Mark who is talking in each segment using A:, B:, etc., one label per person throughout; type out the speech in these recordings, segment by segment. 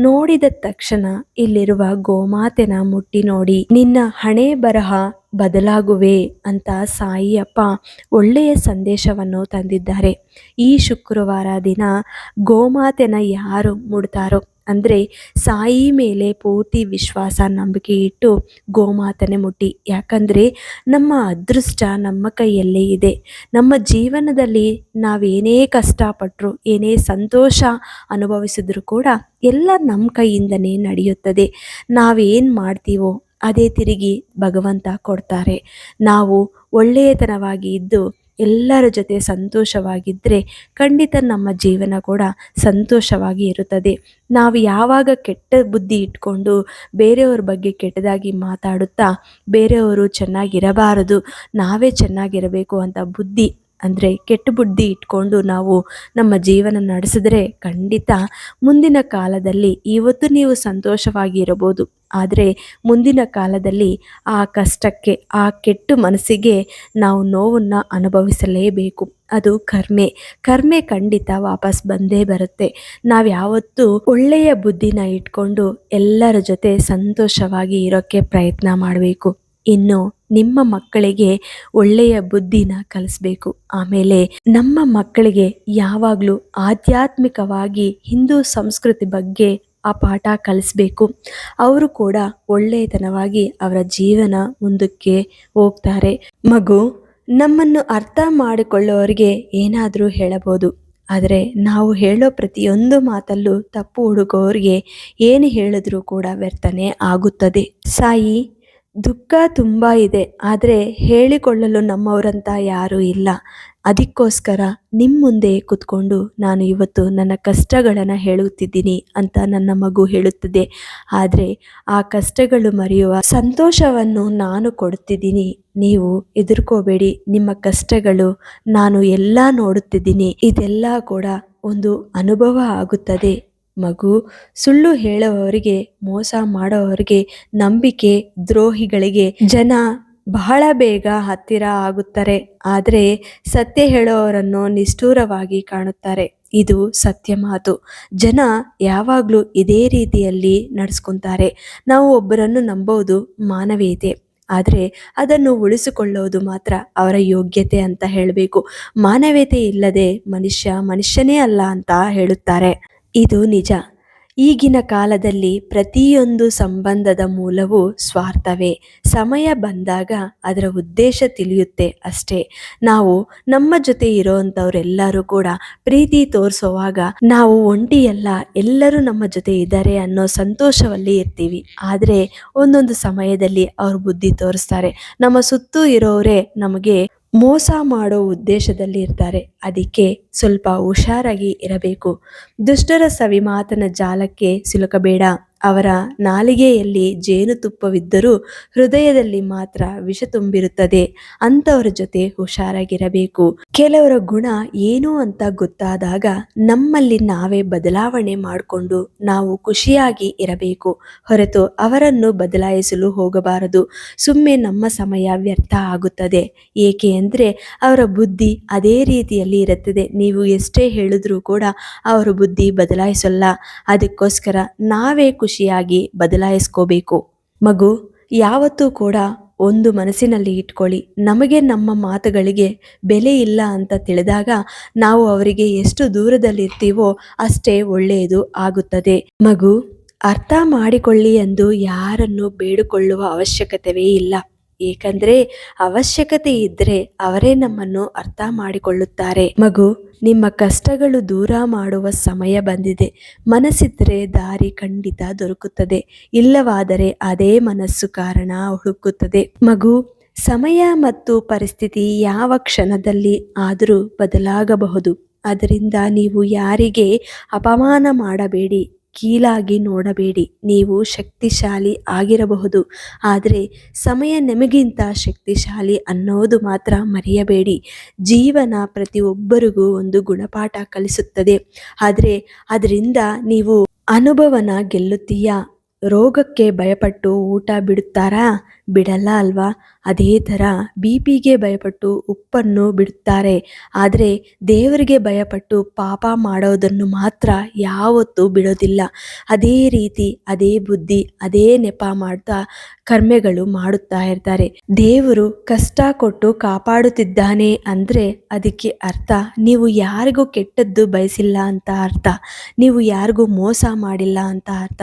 A: ನೋಡಿದ ತಕ್ಷಣ ಇಲ್ಲಿರುವ ಗೋಮಾತೆನ ಮುಟ್ಟಿ ನೋಡಿ, ನಿನ್ನ ಹಣೆ ಬರಹ ಬದಲಾಗುವೆ ಅಂತ ಸಾಯಿಯಪ್ಪ ಒಳ್ಳೆಯ ಸಂದೇಶವನ್ನು ತಂದಿದ್ದಾರೆ. ಈ ಶುಕ್ರವಾರ ದಿನ ಗೋಮಾತೆನ ಯಾರು ಮುಡ್ತಾರೋ ಅಂದರೆ ಸಾಯಿ ಮೇಲೆ ಪೂರ್ತಿ ವಿಶ್ವಾಸ, ನಂಬಿಕೆ ಇಟ್ಟು ಗೋಮಾತನೆ ಮುಟ್ಟಿ. ಯಾಕಂದರೆ ನಮ್ಮ ಅದೃಷ್ಟ ನಮ್ಮ ಕೈಯಲ್ಲೇ ಇದೆ. ನಮ್ಮ ಜೀವನದಲ್ಲಿ ನಾವೇನೇ ಕಷ್ಟಪಟ್ಟರು ಏನೇ ಸಂತೋಷ ಅನುಭವಿಸಿದ್ರು ಕೂಡ ಎಲ್ಲ ನಮ್ಮ ಕೈಯಿಂದನೇ ನಡೆಯುತ್ತದೆ. ನಾವೇನು ಮಾಡ್ತೀವೋ ಅದೇ ತಿರುಗಿ ಭಗವಂತ ಕೊಡ್ತಾರೆ. ನಾವು ಒಳ್ಳೆಯತನವಾಗಿ ಇದ್ದು ಎಲ್ಲರ ಜೊತೆ ಸಂತೋಷವಾಗಿದ್ದರೆ ಖಂಡಿತ ನಮ್ಮ ಜೀವನ ಕೂಡ ಸಂತೋಷವಾಗಿ ಇರುತ್ತದೆ. ನಾವು ಯಾವಾಗ ಕೆಟ್ಟ ಬುದ್ಧಿ ಇಟ್ಕೊಂಡು ಬೇರೆಯವ್ರ ಬಗ್ಗೆ ಕೆಟ್ಟದಾಗಿ ಮಾತಾಡುತ್ತಾ ಬೇರೆಯವರು ಚೆನ್ನಾಗಿರಬಾರದು, ನಾವೇ ಚೆನ್ನಾಗಿರಬೇಕು ಅಂತ ಬುದ್ಧಿ ಅಂದರೆ ಕೆಟ್ಟ ಬುದ್ಧಿ ಇಟ್ಕೊಂಡು ನಾವು ನಮ್ಮ ಜೀವನ ನಡೆಸಿದ್ರೆ ಖಂಡಿತ ಮುಂದಿನ ಕಾಲದಲ್ಲಿ ಇವತ್ತು ನೀವು ಸಂತೋಷವಾಗಿ ಇರಬಹುದು. ಆದರೆ ಮುಂದಿನ ಕಾಲದಲ್ಲಿ ಆ ಕಷ್ಟಕ್ಕೆ, ಆ ಕೆಟ್ಟ ಮನಸ್ಸಿಗೆ ನಾವು ನೋವನ್ನು ಅನುಭವಿಸಲೇಬೇಕು. ಅದು ಕರ್ಮೆ. ಕರ್ಮೆ ಖಂಡಿತ ವಾಪಸ್ ಬಂದೇ ಬರುತ್ತೆ. ನಾವು ಯಾವತ್ತೂ ಒಳ್ಳೆಯ ಬುದ್ಧಿನ ಇಟ್ಕೊಂಡು ಎಲ್ಲರ ಜೊತೆ ಸಂತೋಷವಾಗಿ ಇರೋಕ್ಕೆ ಪ್ರಯತ್ನ ಮಾಡಬೇಕು. ಇನ್ನು ನಿಮ್ಮ ಮಕ್ಕಳಿಗೆ ಒಳ್ಳೆಯ ಬುದ್ಧಿನ ಕಲಿಸ್ಬೇಕು. ಆಮೇಲೆ ನಮ್ಮ ಮಕ್ಕಳಿಗೆ ಯಾವಾಗಲೂ ಆಧ್ಯಾತ್ಮಿಕವಾಗಿ ಹಿಂದೂ ಸಂಸ್ಕೃತಿ ಬಗ್ಗೆ ಆ ಪಾಠ ಕಲಿಸ್ಬೇಕು. ಅವರು ಕೂಡ ಒಳ್ಳೆಯತನವಾಗಿ ಅವರ ಜೀವನ ಮುಂದಕ್ಕೆ ಹೋಗ್ತಾರೆ. ಮಗು, ನಮ್ಮನ್ನು ಅರ್ಥ ಮಾಡಿಕೊಳ್ಳೋರಿಗೆ ಏನಾದರೂ ಹೇಳಬಹುದು. ಆದರೆ ನಾವು ಹೇಳೋ ಪ್ರತಿಯೊಂದು ಮಾತಲ್ಲೂ ತಪ್ಪು ಹುಡುಗೋರಿಗೆ ಏನು ಹೇಳಿದ್ರೂ ಕೂಡ ವ್ಯರ್ಥನೆ ಆಗುತ್ತದೆ. ಸಾಯಿ ದುಃಖ ತುಂಬ ಇದೆ, ಆದರೆ ಹೇಳಿಕೊಳ್ಳಲು ನಮ್ಮವರಂತ ಯಾರೂ ಇಲ್ಲ. ಅದಕ್ಕೋಸ್ಕರ ನಿಮ್ಮ ಮುಂದೆ ಕೂತ್ಕೊಂಡು ನಾನು ಇವತ್ತು ನನ್ನ ಕಷ್ಟಗಳನ್ನು ಹೇಳುತ್ತಿದ್ದೀನಿ ಅಂತ ನನ್ನ ಮಗು ಹೇಳುತ್ತದೆ. ಆದರೆ ಆ ಕಷ್ಟಗಳು ಮರೆಯುವ ಸಂತೋಷವನ್ನು ನಾನು ಕೊಡುತ್ತಿದ್ದೀನಿ. ನೀವು ಎದುರ್ಕೋಬೇಡಿ ನಿಮ್ಮ ಕಷ್ಟಗಳು ನಾನು ಎಲ್ಲ ನೋಡುತ್ತಿದ್ದೀನಿ. ಇದೆಲ್ಲ ಕೂಡ ಒಂದು ಅನುಭವ ಆಗುತ್ತದೆ. ಮಗು, ಸುಳ್ಳು ಹೇಳುವವರಿಗೆ, ಮೋಸ ಮಾಡುವವರಿಗೆ, ನಂಬಿಕೆ ದ್ರೋಹಿಗಳಿಗೆ ಜನ ಬಹಳ ಬೇಗ ಹತ್ತಿರ ಆಗುತ್ತಾರೆ. ಆದರೆ ಸತ್ಯ ಹೇಳುವವರನ್ನು ನಿಷ್ಠೂರವಾಗಿ ಕಾಣುತ್ತಾರೆ. ಇದು ಸತ್ಯ ಮಾತು. ಜನ ಯಾವಾಗಲೂ ಇದೇ ರೀತಿಯಲ್ಲಿ ನಡೆಸ್ಕೊತಾರೆ. ನಾವು ಒಬ್ಬರನ್ನು ನಂಬೋದು ಮಾನವೀಯತೆ. ಆದರೆ ಅದನ್ನು ಉಳಿಸಿಕೊಳ್ಳೋದು ಮಾತ್ರ ಅವರ ಯೋಗ್ಯತೆ ಅಂತ ಹೇಳಬೇಕು. ಮಾನವೀಯತೆ ಇಲ್ಲದೆ ಮನುಷ್ಯ ಮನುಷ್ಯನೇ ಅಲ್ಲ ಅಂತ ಹೇಳುತ್ತಾರೆ. ಇದು ನಿಜ. ಈಗಿನ ಕಾಲದಲ್ಲಿ ಪ್ರತಿಯೊಂದು ಸಂಬಂಧದ ಮೂಲವು ಸ್ವಾರ್ಥವೇ. ಸಮಯ ಬಂದಾಗ ಅದರ ಉದ್ದೇಶ ತಿಳಿಯುತ್ತೆ ಅಷ್ಟೇ. ನಾವು ನಮ್ಮ ಜೊತೆ ಇರೋವಂಥವ್ರೆಲ್ಲರೂ ಕೂಡ ಪ್ರೀತಿ ತೋರಿಸುವಾಗ ನಾವು ಒಂಟಿಯಲ್ಲ, ಎಲ್ಲರೂ ನಮ್ಮ ಜೊತೆ ಇದ್ದಾರೆ ಅನ್ನೋ ಸಂತೋಷವಲ್ಲಿ ಇರ್ತೀವಿ. ಆದರೆ ಒಂದೊಂದು ಸಮಯದಲ್ಲಿ ಅವ್ರ ಬುದ್ಧಿ ತೋರಿಸ್ತಾರೆ. ನಮ್ಮ ಸುತ್ತೂ ಇರೋರೇ ನಮಗೆ ಮೋಸ ಮಾಡೋ ಉದ್ದೇಶದಲ್ಲಿ ಇರ್ತಾರೆ ಅದಕ್ಕೆ ಸ್ವಲ್ಪ ಹುಷಾರಾಗಿ ಇರಬೇಕು. ದುಷ್ಟರ ಸವಿ ಮಾತನ ಜಾಲಕ್ಕೆ ಸಿಲುಕಬೇಡ. ಅವರ ನಾಲಿಗೆಯಲ್ಲಿ ಜೇನುತುಪ್ಪವಿದ್ದರೂ ಹೃದಯದಲ್ಲಿ ಮಾತ್ರ ವಿಷ ತುಂಬಿರುತ್ತದೆ, ಅಂಥವರ ಜೊತೆ ಹುಷಾರಾಗಿರಬೇಕು. ಕೆಲವರ ಗುಣ ಏನು ಅಂತ ಗೊತ್ತಾದಾಗ ನಮ್ಮಲ್ಲಿ ನಾವೇ ಬದಲಾವಣೆ ಮಾಡಿಕೊಂಡು ನಾವು ಖುಷಿಯಾಗಿ ಇರಬೇಕು. ಹೊರತು ಅವರನ್ನು ಬದಲಾಯಿಸಲು ಹೋಗಬಾರದು. ಸುಮ್ಮನೆ ನಮ್ಮ ಸಮಯ ವ್ಯರ್ಥ ಆಗುತ್ತದೆ. ಏಕೆ ಅಂದರೆ ಅವರ ಬುದ್ಧಿ ಅದೇ ರೀತಿಯಲ್ಲಿ ಇರುತ್ತದೆ. ನೀವು ಎಷ್ಟೇ ಹೇಳಿದ್ರೂ ಕೂಡ ಅವರ ಬುದ್ಧಿ ಬದಲಾಯಿಸಲ್ಲ. ಅದಕ್ಕೋಸ್ಕರ ನಾವೇ ಖುಷಿಯಾಗಿ ಬದಲಾಯಿಸ್ಕೋಬೇಕು. ಮಗು, ಯಾವತ್ತೂ ಕೂಡ ಒಂದು ಮನಸ್ಸಿನಲ್ಲಿ ಇಟ್ಕೊಳ್ಳಿ. ನಮಗೆ ನಮ್ಮ ಮಾತುಗಳಿಗೆ ಬೆಲೆ ಇಲ್ಲ ಅಂತ ತಿಳಿದಾಗ ನಾವು ಅವರಿಗೆ ಎಷ್ಟು ದೂರದಲ್ಲಿರ್ತೀವೋ ಅಷ್ಟೇ ಒಳ್ಳೆಯದು ಆಗುತ್ತದೆ. ಮಗು, ಅರ್ಥ ಮಾಡಿಕೊಳ್ಳಿ ಎಂದು ಯಾರನ್ನು ಬೇಡಿಕೊಳ್ಳುವ ಅವಶ್ಯಕತೆವೇ ಇಲ್ಲ. ಏಕೆಂದರೆ ಅವಶ್ಯಕತೆ ಇದ್ದರೆ ಅವರೇ ನಮ್ಮನ್ನು ಅರ್ಥ ಮಾಡಿಕೊಳ್ಳುತ್ತಾರೆ. ಮಗು, ನಿಮ್ಮ ಕಷ್ಟಗಳು ದೂರ ಮಾಡುವ ಸಮಯ ಬಂದಿದೆ. ಮನಸ್ಸಿದ್ದರೆ ದಾರಿ ಖಂಡಿತ ದೊರಕುತ್ತದೆ. ಇಲ್ಲವಾದರೆ ಅದೇ ಮನಸ್ಸು ಕಾರಣ ಹುಡುಕುತ್ತದೆ. ಮಗು, ಸಮಯ ಮತ್ತು ಪರಿಸ್ಥಿತಿ ಯಾವ ಕ್ಷಣದಲ್ಲಿ ಆದರೂ ಬದಲಾಗಬಹುದು. ಅದರಿಂದ ನೀವು ಯಾರಿಗೆ ಅಪಮಾನ ಮಾಡಬೇಡಿ. ಕೀಳಾಗಿ ನೋಡಬೇಡಿ. ನೀವು ಶಕ್ತಿಶಾಲಿ ಆಗಿರಬಹುದು. ಆದರೆ ಸಮಯ ನಿಮಗಿಂತ ಶಕ್ತಿಶಾಲಿ ಅನ್ನೋದು ಮಾತ್ರ ಮರೆಯಬೇಡಿ. ಜೀವನ ಪ್ರತಿಯೊಬ್ಬರಿಗೂ ಒಂದು ಗುಣಪಾಠ ಕಲಿಸುತ್ತದೆ. ಆದರೆ ಅದರಿಂದ ನೀವು ಅನುಭವನ ಗೆಲ್ಲುತ್ತೀಯಾ? ರೋಗಕ್ಕೆ ಭಯಪಟ್ಟು ಊಟ ಬಿಡುತ್ತಾರಾ? ಬಿಡಲ್ಲ ಅಲ್ವಾ? ಅದೇ ಥರ ಬಿ ಪಿಗೆ ಭಯಪಟ್ಟು ಉಪ್ಪನ್ನು ಬಿಡುತ್ತಾರೆ. ಆದರೆ ದೇವರಿಗೆ ಭಯಪಟ್ಟು ಪಾಪ ಮಾಡೋದನ್ನು ಮಾತ್ರ ಯಾವತ್ತೂ ಬಿಡೋದಿಲ್ಲ. ಅದೇ ರೀತಿ, ಅದೇ ಬುದ್ಧಿ, ಅದೇ ನೆಪ ಮಾಡ್ತಾ ಕರ್ಮೆಗಳು ಮಾಡುತ್ತಾ ಇರ್ತಾರೆ. ದೇವರು ಕಷ್ಟ ಕೊಟ್ಟು ಕಾಪಾಡುತ್ತಿದ್ದಾನೆ ಅಂದರೆ ಅದಕ್ಕೆ ಅರ್ಥ. ನೀವು ಯಾರಿಗೂ ಕೆಟ್ಟದ್ದು ಬಯಸಿಲ್ಲ ಅಂತ ಅರ್ಥ. ನೀವು ಯಾರಿಗೂ ಮೋಸ ಮಾಡಿಲ್ಲ ಅಂತ ಅರ್ಥ.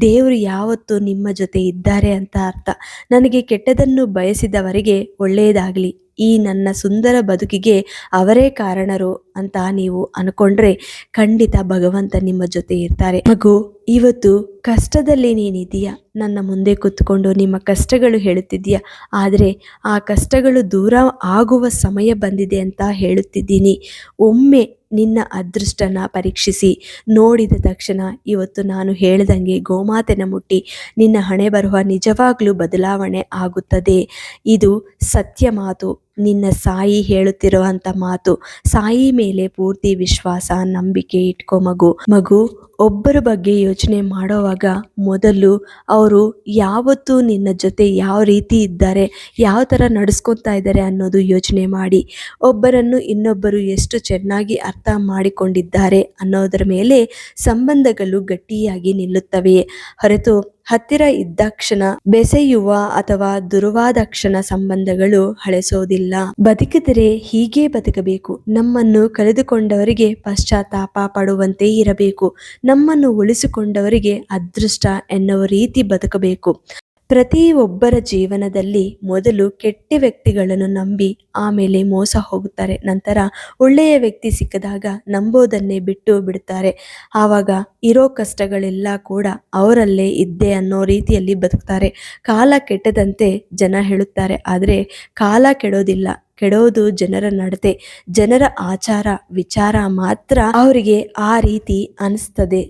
A: ದೇವರು ಯಾವತ್ತೂ ನಿಮ್ಮ ಜೊತೆ ಇದ್ದಾರೆ ಅಂತ ಅರ್ಥ. ನನಗೆ ಕೆಟ್ಟದನ್ನು ಬಯಸಿದವರಿಗೆ ಒಳ್ಳೆಯದಾಗಲಿ. ಈ ನನ್ನ ಸುಂದರ ಬದುಕಿಗೆ ಅವರೇ ಕಾರಣರು ಅಂತ ನೀವು ಅನ್ಕೊಂಡ್ರೆ ಖಂಡಿತ ಭಗವಂತ ನಿಮ್ಮ ಜೊತೆ ಇರ್ತಾರೆ. ಮಗು ಇವತ್ತು ಕಷ್ಟದಲ್ಲಿ ನೀನಿದೀಯ ನನ್ನ ಮುಂದೆ ಕೂತ್ಕೊಂಡು ನಿಮ್ಮ ಕಷ್ಟಗಳು ಹೇಳುತ್ತಿದ್ದೀಯ? ಆದರೆ ಆ ಕಷ್ಟಗಳು ದೂರ ಆಗುವ ಸಮಯ ಬಂದಿದೆ ಅಂತ ಹೇಳುತ್ತಿದ್ದೀನಿ. ಒಮ್ಮೆ ನಿನ್ನ ಅದೃಷ್ಟನ ಪರೀಕ್ಷಿಸಿ. ನೋಡಿದ ತಕ್ಷಣ ಇವತ್ತು ನಾನು ಹೇಳ್ದಂಗೆ ಗೋಮಾತೆನ ಮುಟ್ಟಿ. ನಿನ್ನ ಹಣೆ ಬರುವ ನಿಜವಾಗ್ಲೂ ಬದಲಾವಣೆ ಆಗುತ್ತದೆ. ಇದು ಸತ್ಯ ಮಾತು. ನಿನ್ನ ಸಾಯಿ ಹೇಳುತ್ತಿರುವಂತ ಮಾತು, ಸಾಯಿ ಮೇಲೆ ಪೂರ್ತಿ ವಿಶ್ವಾಸ, ನಂಬಿಕೆ ಇಟ್ಕೊ ಮಗು. ಮಗು, ಒಬ್ಬರ ಬಗ್ಗೆ ಯೋಚನೆ ಮಾಡೋವಾಗ ಮೊದಲು ಅವರು ಯಾವತ್ತು ನಿನ್ನ ಜೊತೆ ಯಾವ ರೀತಿ ಇದ್ದಾರೆ, ಯಾವ ಥರ ನಡೆಸ್ಕೊತಾ ಇದ್ದಾರೆ ಅನ್ನೋದು ಯೋಚನೆ ಮಾಡಿ. ಒಬ್ಬರನ್ನು ಇನ್ನೊಬ್ಬರು ಎಷ್ಟು ಚೆನ್ನಾಗಿ ಅರ್ಥ ಮಾಡಿಕೊಂಡಿದ್ದಾರೆ ಅನ್ನೋದರ ಮೇಲೆ ಸಂಬಂಧಗಳು ಗಟ್ಟಿಯಾಗಿ ನಿಲ್ಲುತ್ತವೆ ಹೊರತು ಹತ್ತಿರ ಇದ್ದಾಕ್ಷಣ ಬೆಸೆಯುವ ಅಥವಾ ದುರುವಾದಕ್ಷಣ ಸಂಬಂಧಗಳು ಹಳೆಸೋದಿಲ್ಲ. ಬದುಕಿದರೆ ಹೀಗೆ ಬದುಕಬೇಕು. ನಮ್ಮನ್ನು ಕಳೆದುಕೊಂಡವರಿಗೆ ಪಶ್ಚಾತ್ತಾಪ ಪಡುವಂತೆ ಇರಬೇಕು. ನಮ್ಮನ್ನು ಉಳಿಸಿಕೊಂಡವರಿಗೆ ಅದೃಷ್ಟ ಎನ್ನುವ ರೀತಿ ಬದುಕಬೇಕು. ಪ್ರತಿ ಒಬ್ಬರ ಜೀವನದಲ್ಲಿ ಮೊದಲು ಕೆಟ್ಟ ವ್ಯಕ್ತಿಗಳನ್ನು ನಂಬಿ ಆಮೇಲೆ ಮೋಸ ಹೋಗುತ್ತಾರೆ. ನಂತರ ಒಳ್ಳೆಯ ವ್ಯಕ್ತಿ ಸಿಕ್ಕಿದಾಗ ನಂಬೋದನ್ನೇ ಬಿಟ್ಟು ಬಿಡುತ್ತಾರೆ ಆವಾಗ ಇರೋ ಕಷ್ಟಗಳೆಲ್ಲ ಕೂಡ ಅವರಲ್ಲೇ ಇದ್ದೆ ಅನ್ನೋ ರೀತಿಯಲ್ಲಿ ಬದುಕ್ತಾರೆ. ಕಾಲ ಕೆಟ್ಟದಂತೆ ಜನ ಹೇಳುತ್ತಾರೆ, ಆದರೆ ಕಾಲ ಕೆಡೋದಿಲ್ಲ. ಕೆಡೋದು ಜನರ ನಡತೆ. ಜನರ ಆಚಾರ, ವಿಚಾರ ಮಾತ್ರ ಅವರಿಗೆ ಆ ರೀತಿ ಅನಿಸ್ತದೆ.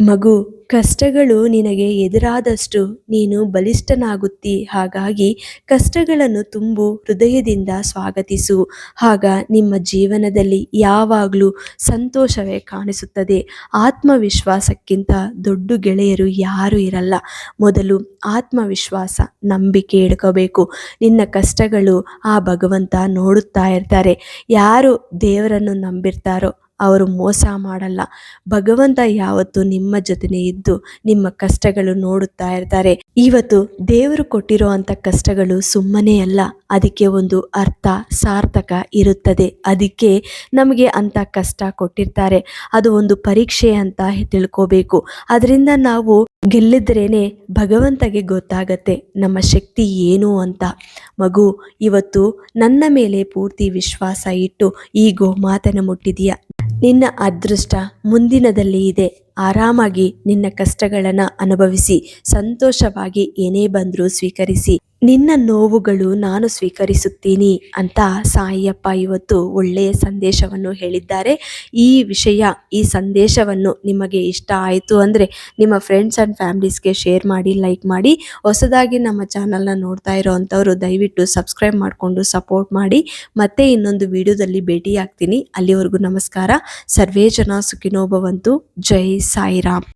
A: ಮಗು, ಕಷ್ಟಗಳು ನಿನಗೆ ಎದುರಾದಷ್ಟು ನೀನು ಬಲಿಷ್ಠನಾಗುತ್ತಿ, ಹಾಗಾಗಿ ಕಷ್ಟಗಳನ್ನು ತುಂಬು, ಹೃದಯದಿಂದ ಸ್ವಾಗತಿಸು. ಆಗ ನಿಮ್ಮ ಜೀವನದಲ್ಲಿ ಯಾವಾಗಲೂ ಸಂತೋಷವೇ ಕಾಣಿಸುತ್ತದೆ. ಆತ್ಮವಿಶ್ವಾಸಕ್ಕಿಂತ ದೊಡ್ಡ ಗೆಳೆಯರು ಯಾರೂ ಇರಲ್ಲ. ಮೊದಲು ಆತ್ಮವಿಶ್ವಾಸ, ನಂಬಿಕೆ ಇಡ್ಕೋಬೇಕು ನಿನ್ನ ಕಷ್ಟಗಳು ಆ ಭಗವಂತ ನೋಡುತ್ತಾ ಇರ್ತಾರೆ. ಯಾರು ದೇವರನ್ನು ನಂಬಿರ್ತಾರೋ ಅವರು ಮೋಸ ಮಾಡಲ್ಲ. ಭಗವಂತ ಯಾವತ್ತು ನಿಮ್ಮ ಜೊತೆನೇ ಇದ್ದು ನಿಮ್ಮ ಕಷ್ಟಗಳು ನೋಡುತ್ತಾ ಇರ್ತಾರೆ. ಇವತ್ತು ದೇವರು ಕೊಟ್ಟಿರೋ ಅಂಥ ಕಷ್ಟಗಳು ಸುಮ್ಮನೆ ಅಲ್ಲ, ಅದಕ್ಕೆ ಒಂದು ಅರ್ಥ ಸಾರ್ಥಕ ಇರುತ್ತದೆ. ಅದಕ್ಕೆ ನಮಗೆ ಅಂಥ ಕಷ್ಟ ಕೊಟ್ಟಿರ್ತಾರೆ. ಅದು ಒಂದು ಪರೀಕ್ಷೆ ಅಂತ ತಿಳ್ಕೋಬೇಕು. ಅದರಿಂದ ನಾವು ಗೆಲ್ಲಿದ್ರೇನೆ ಭಗವಂತಗೆ ಗೊತ್ತಾಗತ್ತೆ ನಮ್ಮ ಶಕ್ತಿ ಏನು ಅಂತ. ಮಗು, ಇವತ್ತು ನನ್ನ ಮೇಲೆ ಪೂರ್ತಿ ವಿಶ್ವಾಸ ಇಟ್ಟು ಈ ಗೋಮಾತನ ಮುಟ್ಟಿದೀಯ ನಿನ್ನ ಅದೃಷ್ಟ ಮುಂದಿನದಲ್ಲಿ ಇದೆ. ಆರಾಮಾಗಿ ನಿನ್ನ ಕಷ್ಟಗಳನ್ನು ಅನುಭವಿಸಿ ಸಂತೋಷವಾಗಿ ಏನೇ ಬಂದರೂ ಸ್ವೀಕರಿಸಿ. ನಿನ್ನ ನೋವುಗಳು ನಾನು ಸ್ವೀಕರಿಸುತ್ತೀನಿ ಅಂತ ಸಾಯಿಯಪ್ಪ ಇವತ್ತು ಒಳ್ಳೆಯ ಸಂದೇಶವನ್ನು ಹೇಳಿದ್ದಾರೆ. ಈ ವಿಷಯ, ಈ ಸಂದೇಶವನ್ನು ನಿಮಗೆ ಇಷ್ಟ ಆಯಿತು ಅಂದರೆ ನಿಮ್ಮ ಫ್ರೆಂಡ್ಸ್ ಆ್ಯಂಡ್ ಫ್ಯಾಮ್ಲೀಸ್ಗೆ ಶೇರ್ ಮಾಡಿ ಲೈಕ್ ಮಾಡಿ. ಹೊಸದಾಗಿ ನಮ್ಮ ಚಾನಲ್ನ ನೋಡ್ತಾ ಇರೋ ಅಂಥವ್ರು ದಯವಿಟ್ಟು ಸಬ್ಸ್ಕ್ರೈಬ್ ಮಾಡಿಕೊಂಡು ಸಪೋರ್ಟ್ ಮಾಡಿ. ಮತ್ತೆ ಇನ್ನೊಂದು ವಿಡಿಯೋದಲ್ಲಿ ಭೇಟಿಯಾಗ್ತೀನಿ. ಅಲ್ಲಿವರೆಗೂ ನಮಸ್ಕಾರ. ಸರ್ವೇ ಜನ ಸುಖಿನೋಭವಂತು. ಜೈ ಸಾಯಿರಾಮ್.